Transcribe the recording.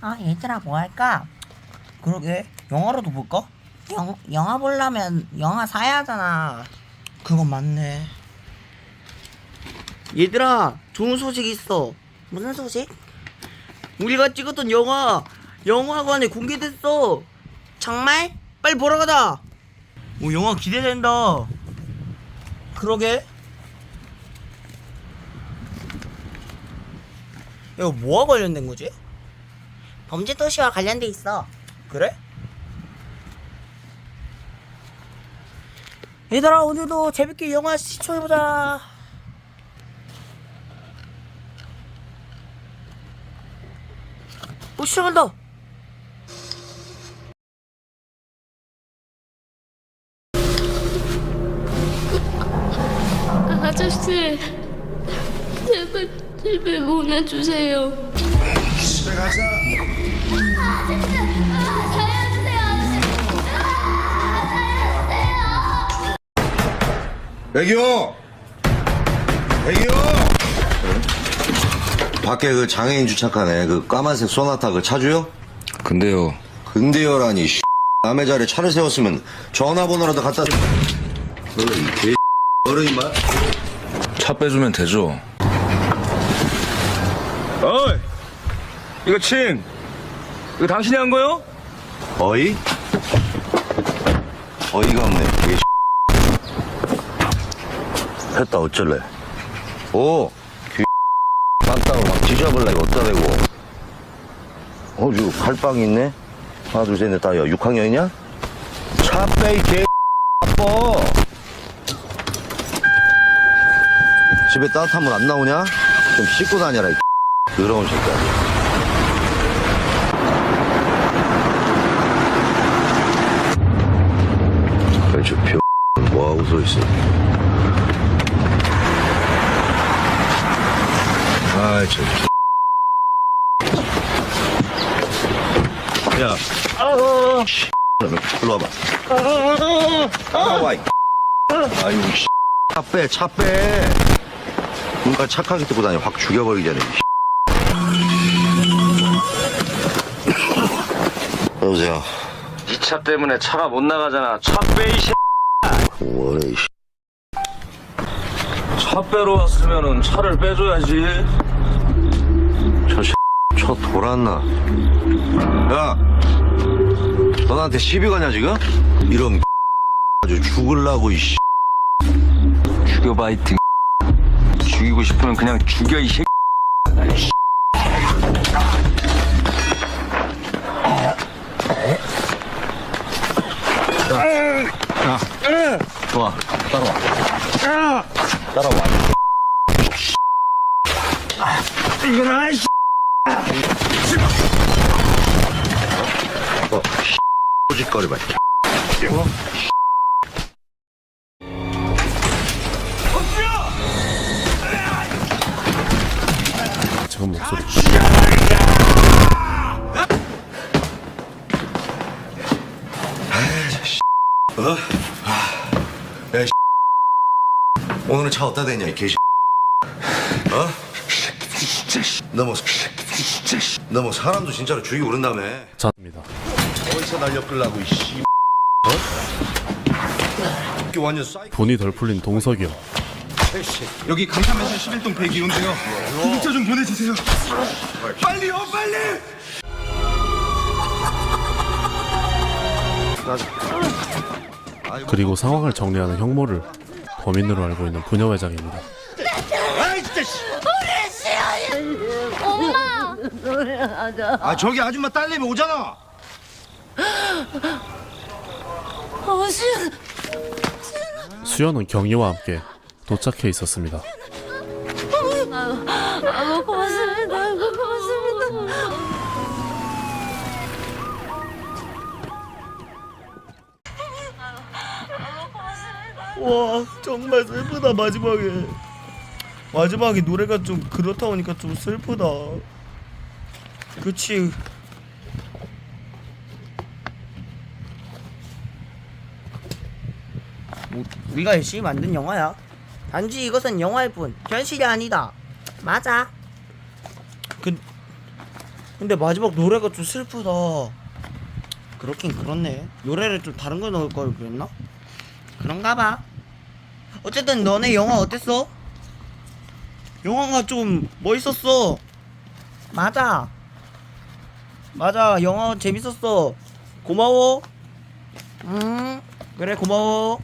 아 얘들아 뭐 할까? 그러게 영화라도 볼까? 영, 영화 보려면 영화 사야 하잖아 그건 맞네 얘들아 좋은 소식 있어 무슨 소식? 우리가 찍었던 영화 영화관에 공개됐어 정말? 빨리 보러 가자 오 영화 기대된다 그러게 이거 뭐와 관련된 거지? 범죄 도시와 관련돼 있어. 그래? 얘들아 오늘도 재밌게 영화 시청해보자. 오 시작한다. 아저씨 제발 집에 보내주세요 애기요. 애기요. 밖에 그 장애인 주차칸에 그 까만색 소나타 그 차주요? 근데요, 근데요라니 씨. 남의 자리에 차를 세웠으면 전화번호라도 갖다 너는 개 어른이 말차 빼주면 되죠. 어이! 이거 친! 이거 당신이 한 거요? 어이? 어이가 없네 개 했다 어쩔래? 오귀 딴따로 막 뒤져볼래 이거 어디다 대고 어 저기 칼빵이 있네? 하나 둘 셋 넷 다야 6학년이냐? 차 빼이 개. 아빠. 집에 따뜻한 물 안 나오냐? 좀 씻고 다녀라 이 더러운 새끼야 아이 저 표, 뭐하고 서있어 저 야, 아우, 씨, 일로 와봐. 따라와, 이 아유, 씨. 차 빼, 차 빼. 눈깔 착하게 뜨고 다녀. 확 죽여버리기 전에. 이 여보세요. 이 차 때문에 차가 못 나가잖아. 차 빼, 이 새. 뭐래, 이 씨. 차 빼러 왔으면은 차를 빼줘야지. 저 씨, 저 돌았나? 야, 너 나한테 시비 가냐 지금? 이런 아주 죽을라고 이 씨. 죽여봐, 이 등. 죽이고 싶으면 그냥 죽여, 이 새. 좋아, 따라와. 따라와. 이건 아이씨. 어, 꼬짓거리 봐. 지금 목소리 야, 이 오늘은 차 어디다 대냐, 이 개씨. 어? 너뭐 너뭐 사람도 진짜로 죽이고 그런다며. 자입니다. 어디서 날려 끌라고, 이 씨. 어? 완전 사이코 돈이 덜 풀린 동석이요. 여기 강남에서 11동 102호인데요. 구급차 좀 보내주세요. 빨리요, 빨리. 그리고 상황을 정리하는 형모를 범인으로 알고 있는 부녀 회장입니다. 아, 저기 아줌마 딸내미 오잖아. 수연은 경희와 함께 도착해 있었습니다. 아 고맙습니다 고맙습니다 와 정말 슬프다 마지막에. 마지막에 노래가 좀 그렇다 보니까 좀 슬프다. 그치. 우, 우리가 열심히 만든 영화야. 단지 이것은 영화일 뿐 현실이 아니다. 맞아. 그, 근데 마지막 노래가 좀 슬프다. 그렇긴 그렇네. 노래를 좀 다른 걸 넣을 걸 그랬나? 그런가 봐. 어쨌든 너네 영화 어땠어? 영화가 좀 멋있었어. 맞아. 맞아 영화 재밌었어. 고마워. 음 그래 고마워.